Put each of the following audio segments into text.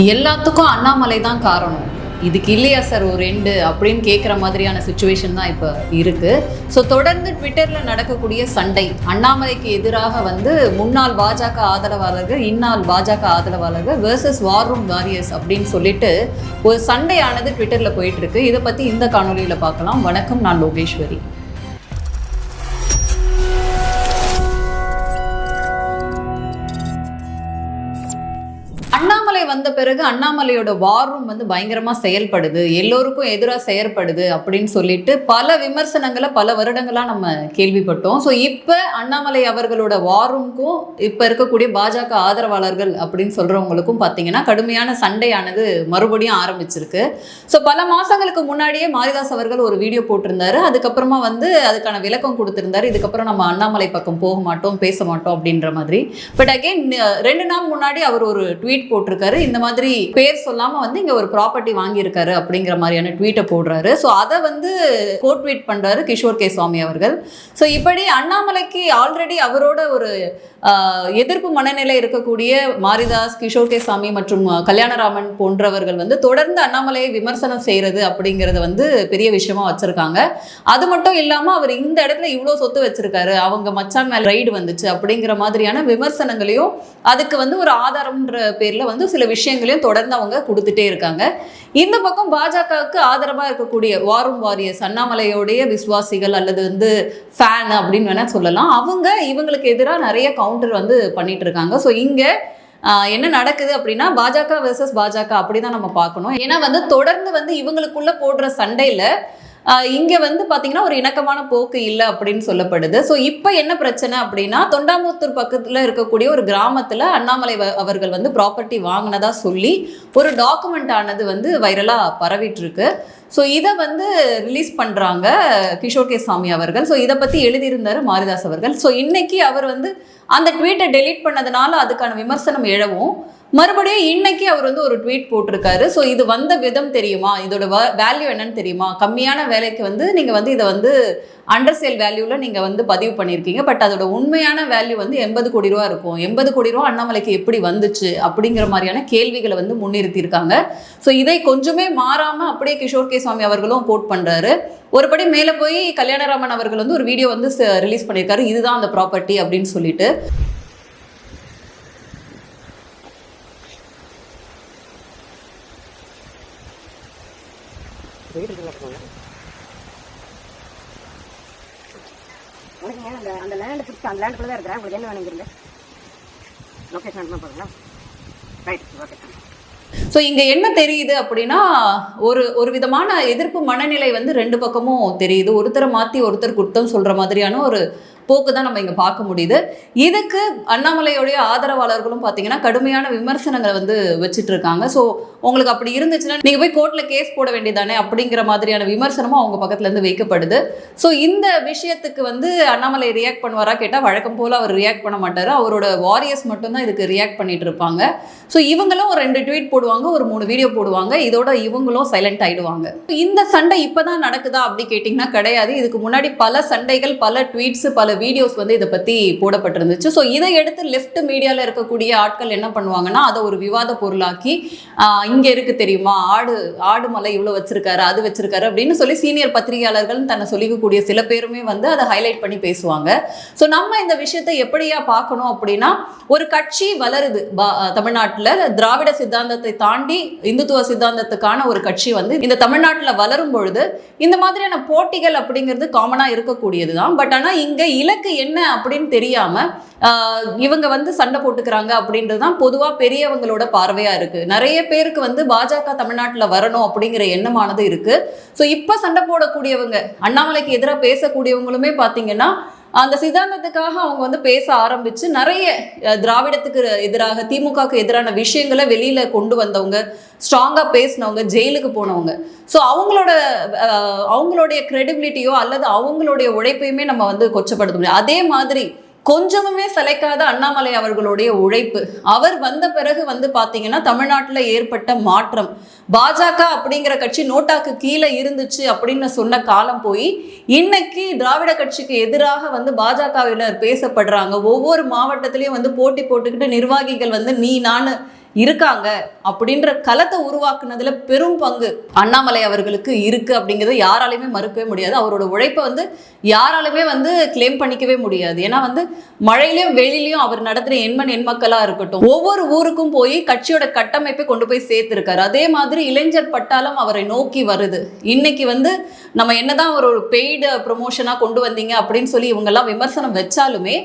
எல்லாத்துக்கும் அண்ணாமலை தான் காரணம். இதுக்கு இல்லையா சார் ஒரு ரெண்டு அப்படின்னு கேட்குற மாதிரியான சுச்சுவேஷன் தான் இப்போ இருக்குது ஸோ தொடர்ந்து ட்விட்டரில் நடக்கக்கூடிய சண்டை அண்ணாமலைக்கு எதிராக வந்து முன்னாள் பாஜக ஆதரவாளர்கள் இந்நாள் பாஜக ஆதரவாளர்கள் வேர்சஸ் வார் ரூம் வாரியர்ஸ் அப்படின்னு சொல்லிட்டு ஒரு சண்டையானது ட்விட்டரில் போயிட்டுருக்கு இதை பற்றி இந்த காணொலியில் பார்க்கலாம். வணக்கம் நான் லோகேஸ்வரி. வந்த பிறகு அண்ணாமலையோட வார் ரூம் வந்து பயங்கரமா செயல்படுது. எல்லோருக்கும் எதிராக செயற்படுது அப்படின்னு சொல்லிட்டு பல விமர்சனங்களை பல வருடங்களா நம்ம கேள்விப்பட்டோம். ஸோ இப்போ அண்ணாமலை அவர்களோட வார் ரூம்க்கும் இப்போ இருக்கக்கூடிய பாஜக ஆதரவாளர்கள் அப்படின்னு சொல்றவங்களுக்கும் பார்த்தீங்கன்னா கடுமையான சண்டையானது மறுபடியும் ஆரம்பிச்சிருக்கு. ஸோ பல மாசங்களுக்கு முன்னாடியே மாரிதாஸ் அவர்கள் ஒரு வீடியோ போட்டிருந்தாரு. அதுக்கப்புறமா வந்து அதுக்கான விளக்கம் கொடுத்திருந்தாரு. இதுக்கப்புறம் நம்ம அண்ணாமலை பக்கம் போக மாட்டோம் பேச மாட்டோம் அப்படின்ற மாதிரி. பட் அகைன் ரெண்டு நாள் முன்னாடி அவர் ஒரு ட்வீட் போட்டிருக்காரு. இந்த மாதிரி பேர் சொல்லாம வந்து இங்க ஒரு ப்ராப்பர்ட்டி வாங்கியிருக்காரு அப்படிங்கிற மாதிரியான ட்வீட்டை போடுறாரு. ஸோ அதை வந்து கோட் ட்வீட் பண்றாரு கிஷோர் கே. சுவாமி அவர்கள். ஸோ இப்படி அண்ணாமலைக்கு ஆல்ரெடி அவரோட ஒரு எதிர்ப்பு மனநிலை இருக்கக்கூடிய மாரிதாஸ் கிஷோர் கே. சாமி மற்றும் கல்யாணராமன் போன்றவர்கள் வந்து தொடர்ந்து அண்ணாமலையை விமர்சனம் செய்யறது அப்படிங்கறத வந்து பெரிய விஷயமா வச்சிருக்காங்க. அது மட்டும் இல்லாம அவர் இந்த இடத்துல இவ்வளோ சொத்து வச்சிருக்காரு. அவங்க மச்சான் மேல ரைடு வந்துச்சு அப்படிங்கிற மாதிரியான விமர்சனங்களையும் அதுக்கு வந்து ஒரு ஆதாரம்ன்ற பேர்ல வந்து சில விஷயங்களையும் தொடர்ந்து அவங்க கொடுத்துட்டே இருக்காங்க. இந்த பக்கம் பாஜகவுக்கு ஆதரவாக இருக்கக்கூடிய வாரும் வாரியர்ஸ் அண்ணாமலையோடைய விசுவாசிகள் அல்லது வந்து ஃபேன் அப்படின்னு வேணால் சொல்லலாம். அவங்க இவங்களுக்கு எதிராக நிறைய கவுண்டர் வந்து பண்ணிட்டு இருக்காங்க. ஸோ இங்கே என்ன நடக்குது அப்படின்னா பாஜக வெர்சஸ் பாஜக அப்படிதான் நம்ம பார்க்கணும். ஏன்னா வந்து தொடர்ந்து வந்து இவங்களுக்குள்ள போடுற சண்டையில இங்க வந்து பாத்தீங்கன்னா ஒரு இணக்கமான போக்கு இல்லை அப்படின்னு சொல்லப்படுது. ஸோ இப்போ என்ன பிரச்சனை அப்படின்னா தொண்டாமுத்தூர் பக்கத்துல இருக்கக்கூடிய ஒரு கிராமத்துல அண்ணாமலை வ- அவர்கள் வந்து ப்ராப்பர்ட்டி வாங்கினதா சொல்லி ஒரு டாக்குமெண்ட் ஆனது வந்து வைரலா பரவிட்டு இருக்கு ஸோ இதை வந்து ரிலீஸ் பண்ணுறாங்க கிஷோர் கே சாமி அவர்கள். ஸோ இதை பற்றி எழுதியிருந்தார் மாரிதாஸ் அவர்கள். ஸோ இன்னைக்கு அவர் வந்து அந்த ட்வீட்டை டெலீட் பண்ணதுனால அதுக்கான விமர்சனம் எழவும். மறுபடியும் இன்னைக்கு அவர் வந்து ஒரு ட்வீட் போட்டிருக்காரு. ஸோ இது வந்த விதம் தெரியுமா? இதோட வேல்யூ என்னன்னு தெரியுமா? கம்மியான வேலைக்கு வந்து நீங்கள் வந்து இதை வந்து அண்டர் சேல் வேல்யூவில் நீங்கள் வந்து பதிவு பண்ணியிருக்கீங்க பட் அதோட உண்மையான வேல்யூ வந்து எண்பது கோடி ரூபா இருக்கும். எண்பது கோடி ரூபா அண்ணாமலைக்கு எப்படி வந்துச்சு? அப்படிங்கிற மாதிரியான கேள்விகளை வந்து முன்னிறுத்தியிருக்காங்க. ஸோ இதை கொஞ்சமே மாறாமல் அப்படியே கிஷோர் கே சுவாமி அவர்களும் கோட் பண்ணுறாரு ஒருபடி மேலே போய் கல்யாணராமன் அவர்கள் வந்து ஒரு வீடியோ வந்து ரிலீஸ் பண்ணியிருக்காரு. இதுதான் அந்த ப்ராப்பர்ட்டி அப்படின்னு சொல்லிட்டு. உனக்கு அந்த அந்த லேண்ட் பிடிச்சி அந்த லேண்டுக்குள்ள தான் இருக்கிறேன் உங்களுக்கு என்ன வேணுங்கிறீங்க லொக்கேஷன் அனுப்ப போகிறீங்களா ரைட் ஓகே ஸோ இங்க என்ன தெரியுது அப்படின்னா ஒரு ஒரு விதமான எதிர்ப்பு மனநிலை வந்து ரெண்டு பக்கமும் தெரியுது. ஒருத்தரை மாத்தி ஒருத்தர் குத்தம் சொல்ற மாதிரியான ஒரு போக்கு தான் நம்ம இங்கே பார்க்க முடியுது. இதுக்கு அண்ணாமலையோடைய ஆதரவாளர்களும் பார்த்தீங்கன்னா கடுமையான விமர்சனங்களை வந்து வச்சுட்டு இருக்காங்க ஸோ உங்களுக்கு அப்படி இருந்துச்சுன்னா நீங்கள் போய் கோர்ட்டில் கேஸ் போட வேண்டியதானே அப்படிங்கிற மாதிரியான விமர்சனமும் அவங்க பக்கத்துலேருந்து வைக்கப்படுது. ஸோ இந்த விஷயத்துக்கு வந்து அண்ணாமலை ரியாக்ட் பண்ணுவாரா கேட்டால் வழக்கம் போல் அவர் ரியாக்ட் பண்ண மாட்டார். அவரோட வாரியர்ஸ் மட்டும்தான் இதுக்கு ரியாக்ட் பண்ணிட்டு இருப்பாங்க. ஸோ இவங்களும் ஒரு ரெண்டு ட்வீட் போடுவாங்க ஒரு மூணு வீடியோ போடுவாங்க. இதோட இவங்களும் சைலண்ட் ஆகிடுவாங்க இந்த சண்டை இப்போ தான் நடக்குதா அப்படி கேட்டிங்கன்னா கிடையாது. இதுக்கு முன்னாடி பல சண்டைகள் பல ட்வீட்ஸ் பல வீடியோஸ் வந்து இதை பத்தி போடப்பட்டிருந்துச்சு. ஸோ இதை எடுத்து லெஃப்ட் மீடியால இருக்கக்கூடிய ஆட்கள் என்ன பண்ணுவாங்கன்னா அதை ஒரு விவாத பொருளாக்கி இங்கே இங்க இருக்கு தெரியுமா? ஆடு ஆடு மலை இவ்வளவு வச்சிருக்காரு அது வச்சிருக்காரு அப்படின்னு சொல்லி சீனியர் பத்திரிகையாளர்கள் தன்னை சொல்லிக்கக்கூடிய சில பேருமே வந்து அதை ஹைலைட் பண்ணி பேசுவாங்க. ஸோ நம்ம இந்த விஷயத்தை எப்படியா பார்க்கணும் அப்படின்னா ஒரு கட்சி வளருது. பா- திராவிட சித்தாந்தத்தை தாண்டி இந்துத்துவ சித்தாந்தத்துக்கான ஒரு கட்சி வந்து இந்த தமிழ்நாட்டில் வளரும் பொழுது இந்த மாதிரியான போட்டிகள் அப்படிங்கிறது காமனாக இருக்கக்கூடியது தான் பட் ஆனால் இங்கே இலக்கு என்ன அப்படின்னு தெரியாம இவங்க வந்து சண்டை போட்டுக்கிறாங்க அப்படின்றது தான் பொதுவாக பெரியவங்களோட பார்வையாக இருக்குது நிறைய பேருக்கு வந்து பாஜக தமிழ்நாட்டில் வரணும் அப்படிங்கிற எண்ணமானது இருக்குது ஸோ இப்போ சண்டை போடக்கூடியவங்க அண்ணாமலைக்கு எதிராக பேசக்கூடியவங்களுமே பார்த்தீங்கன்னா அந்த சித்தாந்தத்துக்காக அவங்க வந்து பேச ஆரம்பித்து நிறைய திராவிடத்துக்கு எதிராக திமுகவுக்கு எதிரான விஷயங்களை வெளியில் கொண்டு வந்தவங்க ஸ்ட்ராங்காக பேசினவங்க ஜெயிலுக்கு போனவங்க. ஸோ அவங்களோட அவங்களுடைய க்ரெடிபிலிட்டியோ அல்லது அவங்களுடைய உழைப்பையுமே நம்ம வந்து கொச்சப்படுத்த முடியும் அதே மாதிரி கொஞ்சமுமே சிலைக்காத அண்ணாமலை அவர்களுடைய உழைப்பு. அவர் வந்த பிறகு வந்து பார்த்தீங்கன்னா தமிழ்நாட்டில் ஏற்பட்ட மாற்றம். பாஜக அப்படிங்கிற கட்சி நோட்டாக்கு கீழே இருந்துச்சு அப்படின்னு சொன்ன காலம் போய் இன்னைக்கு திராவிட கட்சிக்கு எதிராக வந்து பாஜகவினர் பேசப்படுறாங்க. ஒவ்வொரு மாவட்டத்திலையும் வந்து போட்டி போட்டுக்கிட்டு நிர்வாகிகள் வந்து நீ நான் இருக்காங்க அப்படின்ற களத்தை உருவாக்குனதுல பெரும் பங்கு அண்ணாமலை அவர்களுக்கு இருக்கு அப்படிங்கிறத யாராலையுமே மறுக்கவே முடியாது. அவரோட உழைப்பை வந்து யாராலுமே வந்து கிளைம் பண்ணிக்கவே முடியாது. ஏன்னா வந்து மழையிலையும் வெளியிலையும் அவர் நடத்தின எண்மன் எண்மக்களா இருக்கட்டும் ஒவ்வொரு ஊருக்கும் போய் கட்சியோட கட்டமைப்பை கொண்டு போய் சேர்த்திருக்காரு. அதே மாதிரி இளைஞர் பட்டாளம் அவரை நோக்கி வருது. இன்னைக்கு வந்து நம்ம என்னதான் ஒரு பெய்டு ப்ரொமோஷனா கொண்டு வந்தீங்க அப்படின்னு சொல்லி இவங்கெல்லாம் விமர்சனம் வச்சாலுமே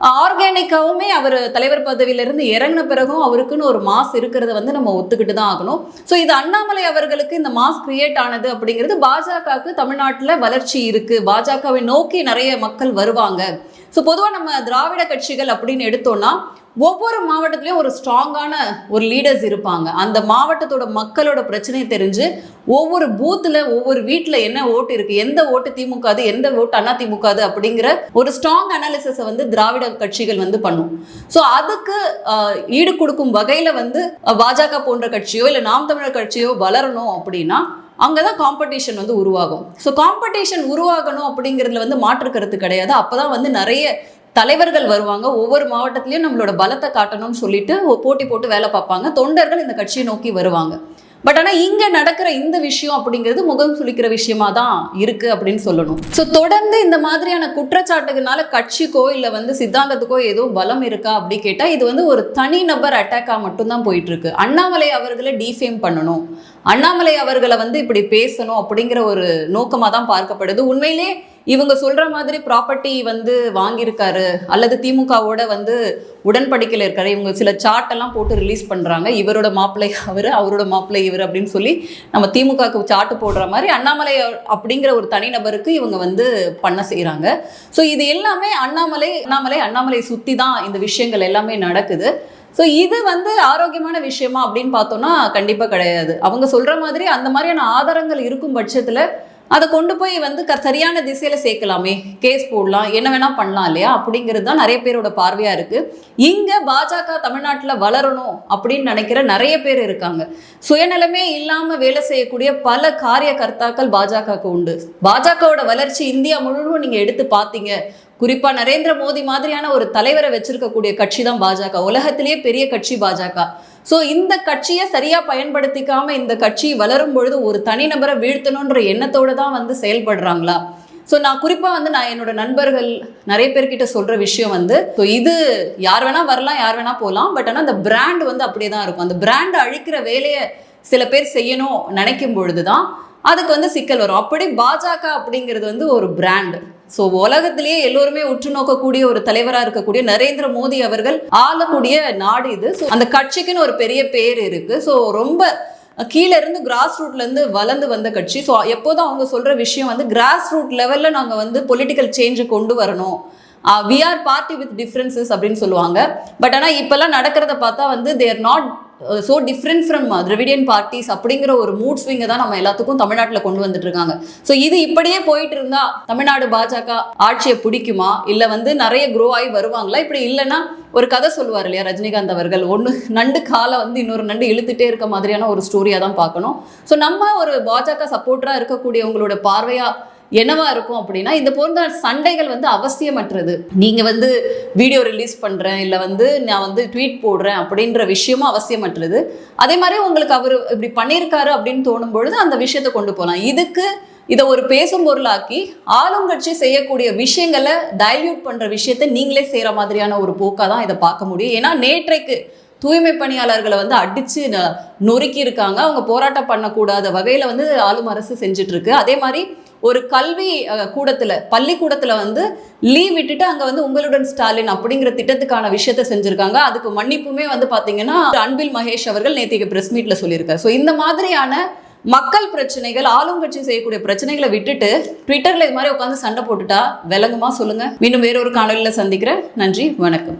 ஆர்கானிக்காவுமே அவர் தலைவர் பதவியிலிருந்து இறங்கின பிறகும் அவருக்குன்னு ஒரு மாஸ் இருக்கிறத வந்து நம்ம ஒத்துக்கிட்டு தான் ஆகணும். ஸோ இது அண்ணாமலை அவர்களுக்கு இந்த மாஸ் கிரியேட் ஆனது அப்படிங்கிறது பாஜகவுக்கு தமிழ்நாட்டில் வளர்ச்சி இருக்குது பாஜகவை நோக்கி நிறைய மக்கள் வருவாங்க. ஸோ பொதுவாக நம்ம திராவிட கட்சிகள் அப்படின்னு எடுத்தோம்னா ஒவ்வொரு மாவட்டத்திலையும் ஒரு ஸ்ட்ராங்கான ஒரு லீடர்ஸ் இருப்பாங்க. அந்த மாவட்டத்தோட மக்களோட பிரச்சனையை தெரிஞ்சு ஒவ்வொரு பூத்தில் ஒவ்வொரு வீட்டில் என்ன ஓட்டு இருக்கு? எந்த ஓட்டு திமுகது? எந்த ஓட்டு அண்ணா திமுகது? அப்படிங்கிற ஒரு ஸ்ட்ராங் அனாலிசிஸை வந்து திராவிட கட்சிகள் வந்து பண்ணும். ஸோ அதுக்கு ஈடு கொடுக்கும் வகையில் வந்து பாஜக போன்ற கட்சியோ இல்லை நாம் தமிழர் கட்சியோ வளரணும் அப்படின்னா அங்கே தான் காம்படிஷன் வந்து உருவாகும். ஸோ காம்படிஷன் உருவாகணும் அப்படிங்கிறதுல வந்து மாற்று கருத்து கிடையாது. அப்போ தான் வந்து நிறைய தலைவர்கள் வருவாங்க. ஒவ்வொரு மாவட்டத்திலையும் நம்மளோட பலத்தை காட்டணும்னு சொல்லிட்டு போட்டி போட்டு வேலை பார்ப்பாங்க. தொண்டர்கள் இந்த கட்சியை நோக்கி வருவாங்க. பட் ஆனால் இங்கே நடக்கிற இந்த விஷயம் அப்படிங்கிறது முகம் சுளிக்கிற விஷயமா தான் இருக்கு அப்படின்னு சொல்லணும். ஸோ தொடர்ந்து இந்த மாதிரியான குற்றச்சாட்டுகளால கட்சிக்கோ இல்லை வந்து சித்தாந்தத்துக்கோ ஏதோ பலம் இருக்கா அப்படி கேட்டால் இது வந்து ஒரு தனிநபர் அட்டாக்காக மட்டும்தான் போயிட்டு இருக்கு அண்ணாமலை அவர்களை டிஃபேம் பண்ணணும். அண்ணாமலை அவர்களை வந்து இப்படி பேசணும் அப்படிங்கிற ஒரு நோக்கமாக தான் பார்க்கப்படுது. உண்மையிலே இவங்க சொல்ற மாதிரி ப்ராப்பர்ட்டி வந்து வாங்கியிருக்காரு அல்லது திமுகவோட வந்து உடன்படிக்கையில் இருக்காரு. இவங்க சில சார்ட் எல்லாம் போட்டு ரிலீஸ் பண்றாங்க. இவரோட மாப்பிள்ளை அவர் அவரோட மாப்பிள்ளை இவர் அப்படின்னு சொல்லி நம்ம திமுகவுக்கு சார்ட் போடுற மாதிரி அண்ணாமலை அப்படிங்கிற ஒரு தனிநபருக்கு இவங்க வந்து பண்ண செய்கிறாங்க ஸோ இது எல்லாமே அண்ணாமலை அண்ணாமலை அண்ணாமலை சுற்றி தான் இந்த விஷயங்கள் எல்லாமே நடக்குது. ஸோ இது வந்து ஆரோக்கியமான விஷயமா அப்படின்னு பார்த்தோம்னா கண்டிப்பாக கிடையாது. அவங்க சொல்கிற மாதிரி அந்த மாதிரியான ஆதாரங்கள் இருக்கும் பட்சத்தில் அதை கொண்டு போய் வந்து க சரியான திசையில் சேர்க்கலாமே. கேஸ் போடலாம். என்ன வேணால் பண்ணலாம் இல்லையா? அப்படிங்கிறது தான் நிறைய பேரோட பார்வையாக இருக்குது இங்கே பாஜக தமிழ்நாட்டில் வளரணும் அப்படின்னு நினைக்கிற நிறைய பேர் இருக்காங்க. சுயநலமே இல்லாமல் வேலை செய்யக்கூடிய பல காரியகர்த்தாக்கள் பாஜகவுக்கு உண்டு. பாஜகவோட வளர்ச்சி இந்தியா முழுவதும் நீங்கள் எடுத்து பார்த்தீங்க. குறிப்பா நரேந்திர மோடி மாதிரியான ஒரு தலைவரை வச்சிருக்கக்கூடிய கட்சி தான் பாஜக. உலகத்திலேயே பெரிய கட்சி பாஜக. ஸோ இந்த கட்சியை சரியா பயன்படுத்திக்காம இந்த கட்சி வளரும் பொழுது ஒரு தனிநபரை வீழ்த்தணுன்ற எண்ணத்தோட தான் வந்து செயல்படுறாங்களா? ஸோ நான் குறிப்பாக வந்து நான் என்னோட நண்பர்கள் நிறைய பேர்கிட்ட சொல்கிற விஷயம் வந்து ஸோ இது யார் வேணால் வரலாம் யார் வேணால் போகலாம் பட் ஆனால் அந்த பிராண்ட் வந்து அப்படியே தான் இருக்கும். அந்த பிராண்ட் அழிக்கிற வேலையை சில பேர் செய்யணும் நினைக்கும் பொழுது தான் அதுக்கு வந்து சிக்கல் வரும். அப்படி பாஜக அப்படிங்கிறது வந்து ஒரு பிராண்ட் ஸோ உலகத்திலேயே எல்லோருமே உற்று நோக்கக்கூடிய ஒரு தலைவராக இருக்கக்கூடிய நரேந்திர மோடி அவர்கள் ஆளக்கூடிய நாடு இது. ஸோ அந்த கட்சிக்குன்னு ஒரு பெரிய பேர் இருக்கு. ஸோ ரொம்ப கீழே இருந்து கிராஸ் ரூட்லேருந்து வளர்ந்து வந்த கட்சி. ஸோ எப்போதும் அவங்க சொல்கிற விஷயம் வந்து கிராஸ் ரூட் லெவலில் நாங்கள் வந்து பொலிட்டிக்கல் சேஞ்சை கொண்டு வரணும். We are party with differences அப்படின்னு சொல்லுவாங்க. பட் ஆனால் இப்போல்லாம் நடக்கிறத பார்த்தா வந்து there not so different from Dravidian parties அப்படிங்கிற ஒரு மூட் ஸ்விங்கை தான் நம்ம எல்லாத்துக்கும் தமிழ்நாட்டில் கொண்டு வந்துட்டு இருக்காங்க ஸோ இது இப்படியே போயிட்டு இருந்தா தமிழ்நாடு பாஜக ஆட்சியை பிடிக்குமா? இல்லை வந்து நிறைய க்ரோ ஆகி வருவாங்களா? இப்படி இல்லைன்னா ஒரு கதை சொல்லுவார் இல்லையா ரஜினிகாந்த் அவர்கள்? ஒன்று நண்டு காலை வந்து இன்னொரு நண்டு இழுத்துட்டே இருக்க மாதிரியான ஒரு ஸ்டோரியாக தான் பார்க்கணும். ஸோ நம்ம ஒரு பாஜக சப்போர்ட்டராக இருக்கக்கூடியவங்களோட பார்வையாக என்னவா இருக்கும் அப்படின்னா இந்த போன்ற சண்டைகள் வந்து அவசியமற்றது. நீங்க வந்து வீடியோ ரிலீஸ் பண்றேன் இல்லை வந்து நான் வந்து ட்வீட் போடுறேன் அப்படின்ற விஷயமும் அவசியமற்றது. அதே மாதிரி உங்களுக்கு அவர் இப்படி பண்ணியிருக்காரு அப்படின்னு தோணும் பொழுது அந்த விஷயத்தை கொண்டு போகலாம் இதுக்கு இதை ஒரு பேசும் பொருளாக்கி ஆளுங்கட்சி செய்யக்கூடிய விஷயங்களை டைல்யூட் பண்ற விஷயத்தை நீங்களே செய்யற மாதிரியான ஒரு போக்காக தான் இதை பார்க்க முடியும். ஏன்னா நேற்றைக்கு தூய்மை பணியாளர்களை வந்து அடிச்சு ந- நொறுக்கி இருக்காங்க அவங்க போராட்டம் பண்ணக்கூடாத வகையில வந்து ஆளும் அரசு செஞ்சுட்டு இருக்கு அதே மாதிரி ஒரு கல்வி கூடத்தில் கூடத்துல பள்ளிக்கூடத்துல வந்து லீவ் விட்டுட்டு அங்கே வந்து உங்களுடன் ஸ்டாலின் அப்படிங்கிற திட்டத்துக்கான விஷயத்த செஞ்சுருக்காங்க. அதுக்கு மன்னிப்புமே வந்து பார்த்தீங்கன்னா அன்பில் மகேஷ் அவர்கள் நேத்திக்கு பிரஸ் மீட்ல சொல்லியிருக்காரு. ஸோ இந்த மாதிரியான மக்கள் பிரச்சனைகள் ஆளுங்கட்சி செய்யக்கூடிய பிரச்சனைகளை விட்டுட்டு ட்விட்டரில் இது மாதிரி உட்காந்து சண்டை போட்டுட்டா விளங்குமா சொல்லுங்க. மீண்டும் வேறொரு காணொலியில் சந்திக்கிறேன். நன்றி வணக்கம்.